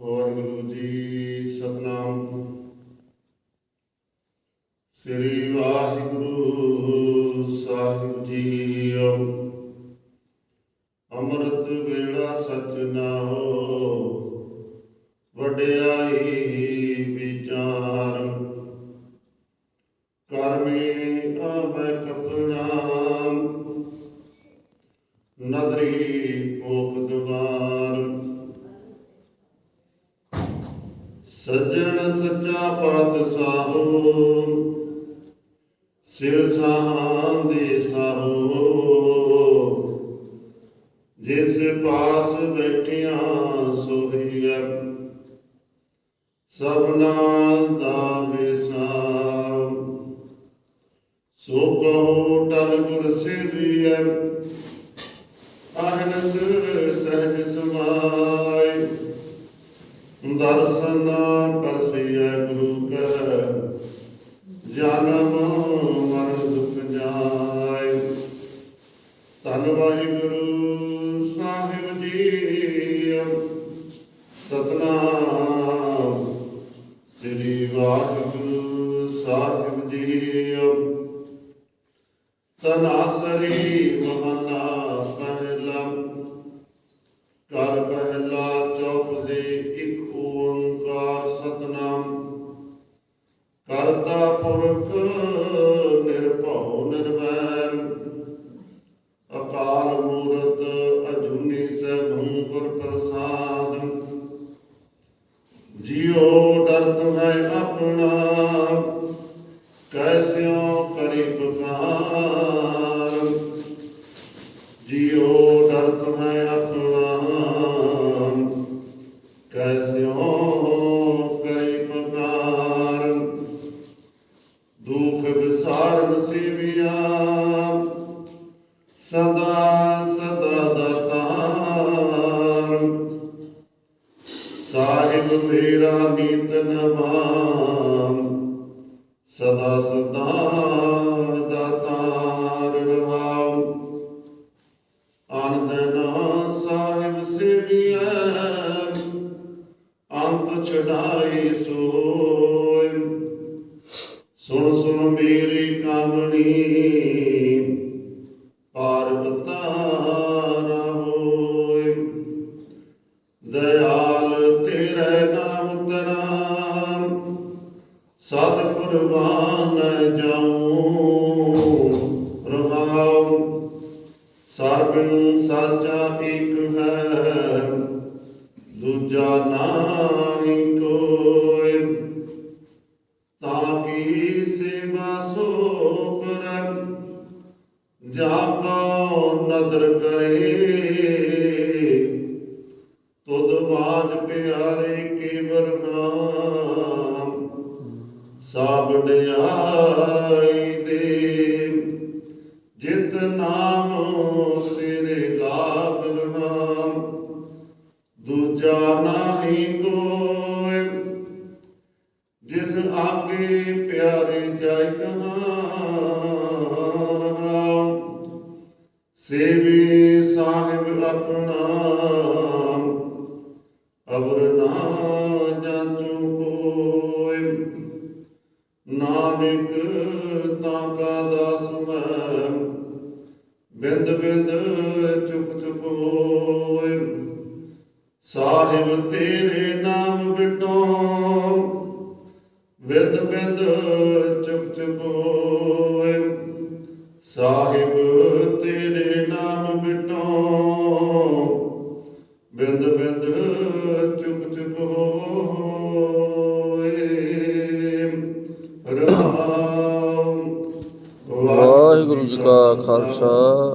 ਵਾਹਿਗੁਰੂ ਜੀ ਸਤਨਾਮ। ਸ੍ਰੀ ਵਾਹਿਗੁਰੂ ਸਾਹਿਬ ਜੀ ਅੰਮ੍ਰਿਤ ਵੇਲਾ ਸਚ ਨਾਉ ਵਡਿਆਈ ਸੱਜਣ ਸੱਚਾ ਪਾਤਸ਼ਾਹੋ, ਸਿਰ ਸਾਹਾਂ ਸਾਹੋ। ਜਿਸ ਪਾਸ ਬੈਠਿਆਂ ਸੋਹੀਐ ਸਭਨਾ ਦਾ ਵਿਸਾਮ ਸੋ ਕਹੋ, ਟਲ ਗੁਰ ਸੇਵੀਐ ਜਨਮ ਮਰਨ ਦੁਖ ਜਾਏ। ਧੰਨ ਵਾਹਿਗੁਰੂ ਸਾਹਿਬ ਜੀ। ਸਤਨਾਮ ਸ੍ਰੀ ਵਾਹਿਗੁਰੂ ਸਾਹਿਬ ਜੀ। ਤਨਾਸਰੀ ਮਹਲਾ ਕਰਤਾ ਪੁਰਖ ਨਿਰਭਉ ਨਿਰਵੈਰ। ਅਕਾਲ ਮੂਰਤ ਅਜੂਨੀ ਸੈਭੰ ਗੁਰ ਪ੍ਰਸਾਦ। ਜਿਉ ਡਰਤ ਹੈ ਆਪਣਾ ਕੈਸਿਓ ਕਰੀ ਪੁਕਾਰ। ਜਿਉ ਡਰਤ ਹੈ ਦੁਖ ਸੇਵਿਆ ਸਦਾ ਸਦਾ ਦਾਤਾਰ ਸਾਹਿਬ ਮੇਰਾ ਨੀਤ ਨਵਾਮ ਸਦਾ ਸਦਾ ਦਾਤਾਰ ਰਹਾਮ ਆਨੰਦਨਾ ਸਾਹਿਬ ਸੇਵੀਐ, ਅੰਤ ਛਡਾਈ ਸੋਇ ਸੁਣ ਸੁਣ ਮੇਰੀ ਕਾਮਣੀ ਪਾਰਵਤਾ ਨਾ ਹੋਇ ਦਇਆਲ ਤੇਰੇ ਨਾਮ ਤਰਾਮ ਸਤ ਕੁਰਬਾਨ ਜਾਉ ਰਹਾਉ ਸਰਬੰ ਸਾਚਾ ਇੱਕ ਹੈ ਦੂਜਾ ਨਾਹੀ ਕੋਈ ਤਾਂ ਕੀ ਸੇਵਾ ਸੋ ਕਰਮ ਜਾ ਕੋ ਨਦਰ ਕਰੇ। ਤੁਧ ਬਾਜ ਪਿਆਰੇ ਕੇ ਬਰਨਾਮ ਸਭ ਡਿਆਈ ਦੇ। ਜਿਤ ਨਾਮ ਤੇਰੇ ਲਾਗ ਰਹਾਮ, ਦੂਜਾ ਨਾਹੀ ਕੋਈ ਜਿਸ ਆਗੇ ਪਿਆਰੇ ਜਾਇ ਕਹਾਂ ਸੇਵੀ ਸਾਹਿਬ ਆਪਣਾ ਅਵਰ ਨਾ ਜਾਂਚੂ ਕੋਈ ਨਾਨਕ ਤਾਂ ਕਾ ਦਾਸ ਮੈਂ, ਬਿੰਦ ਬਿੰਦ ਚੁਕ ਚੁਕ ਹੋਏ ਸਾਹਿਬ ਤੇਰੇ ਨਾਮ ਬਿਟੋ, ਬਿੰਦ ਬਿੰਦ ਚੁਕ ਚੁਕ ਹੋਏ ਸਾਹਿਬ ਨਾਮ ਬਿੰਦ ਬਿੰਦ ਚੁਕ ਚੁਕ ਹੋਏ। ਰਾਮ। ਵਾਹਿਗੁਰੂ ਜੀ ਕਾ ਖਾਲਸਾ।